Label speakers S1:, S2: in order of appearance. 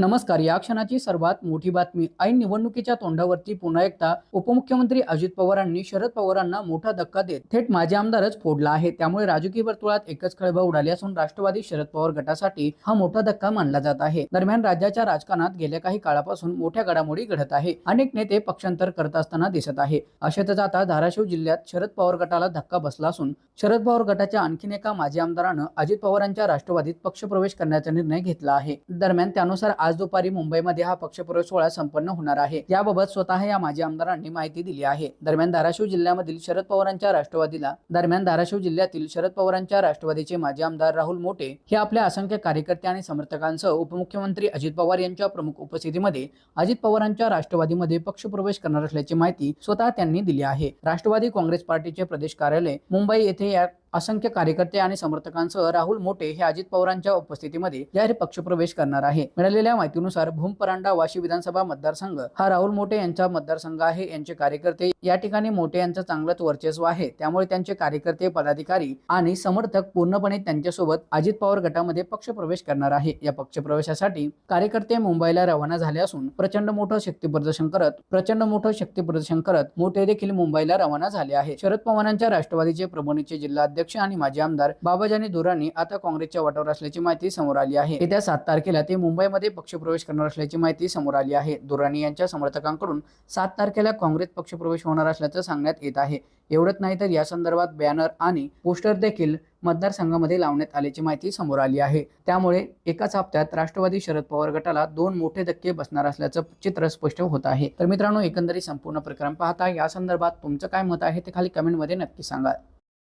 S1: नमस्कार या क्षणाची सर्वात मोठी बातमी. ऐन निवडणुकीच्या तोंडावरती पुन्हा एकदा उपमुख्यमंत्री अजित पवारांनी शरद पवारांना मोठा धक्का देत थेट माजी आमदारच फोडला आहे. त्यामुळे राजकीय वर्तुळात एकच खळबळ उडाली असून राष्ट्रवादी शरद पवार गटासाठी हा मोठा धक्का मानला जात आहे. दरम्यान राज्याच्या राजकारणात गेल्या काही काळापासून मोठ्या घडामोडी घडत आहे. अनेक नेते पक्षांतर करत असताना दिसत आहे. अशातच आता धाराशिव जिल्ह्यात शरद पवार गटाला धक्का बसला असून शरद पवार गटाच्या आणखीन एका माजी आमदारानं अजित पवारांच्या राष्ट्रवादीत पक्षप्रवेश करण्याचा निर्णय घेतला आहे. दरम्यान त्यानुसार आज दुपारी मुंबईमध्ये हा पक्षप्रवेश सोहळा संपन्न होणार आहे. याबाबत स्वतः या माजी आमदारांनी माहिती दिली आहे. दरम्यान धाराशिव जिल्ह्यामधील शरद पवारांच्या राष्ट्रवादीला दरम्यान धाराशिव जिल्ह्यातील शरद पवारांच्या राष्ट्रवादीचे माजी आमदार राहुल मोटे हे आपल्या असंख्य कार्यकर्ते आणि समर्थकांसह उपमुख्यमंत्री अजित पवार यांच्या प्रमुख उपस्थितीमध्ये अजित पवारांच्या राष्ट्रवादीमध्ये पक्षप्रवेश करणार असल्याची माहिती स्वतः त्यांनी दिली आहे. राष्ट्रवादी काँग्रेस पार्टीचे प्रदेश कार्यालय मुंबई येथे या असंख्य कार्यकर्ते आणि समर्थकांसह राहुल मोटे हे अजित पवारांच्या उपस्थितीमध्ये जाहीर पक्षप्रवेश करणार आहे. मिळालेल्या माहितीनुसार भूम परांडा वाशी विधानसभा मतदारसंघ हा राहुल मोटे यांचा मतदारसंघ आहे. यांचे कार्यकर्ते या ठिकाणी मोटे यांचं चांगलंच वर्चस्व आहे. त्यामुळे त्यांचे कार्यकर्ते पदाधिकारी आणि समर्थक पूर्णपणे त्यांच्यासोबत अजित पवार गटामध्ये पक्षप्रवेश करणार आहे. या पक्षप्रवेशासाठी कार्यकर्ते मुंबईला रवाना झाले असून प्रचंड मोठं शक्ती प्रदर्शन करत प्रचंड मोठं शक्ती प्रदर्शन करत मोठे देखील मुंबईला रवाना झाले आहे. शरद पवारांच्या राष्ट्रवादीचे प्रबोधनीचे जिल्हा अध्यक्ष आणि माजी आमदार बाबाजानी दुरानी आता काँग्रेसच्या वाटावर असल्याची माहिती समोर आली आहे. येत्या सात तारखेला ते मुंबईमध्ये पक्षप्रवेश करणार असल्याची माहिती समोर आली आहे. दुरानी यांच्या समर्थकांकडून सात तारखेला काँग्रेस पक्षप्रवेश होणार असल्याचं सांगण्यात येत आहे. एवढंच नाही तर या संदर्भात बॅनर आणि पोस्टर देखील मतदारसंघामध्ये लावण्यात आल्याची माहिती समोर आली आहे. त्यामुळे एकाच हप्त्यात राष्ट्रवादी शरद पवार गटाला दोन मोठे धक्के बसणार असल्याचं चित्र स्पष्ट होत आहे. तर मित्रांनो एकंदरीत संपूर्ण प्रकरण पाहता या संदर्भात तुमचं काय मत आहे ते खाली कमेंटमध्ये नक्की सांगा.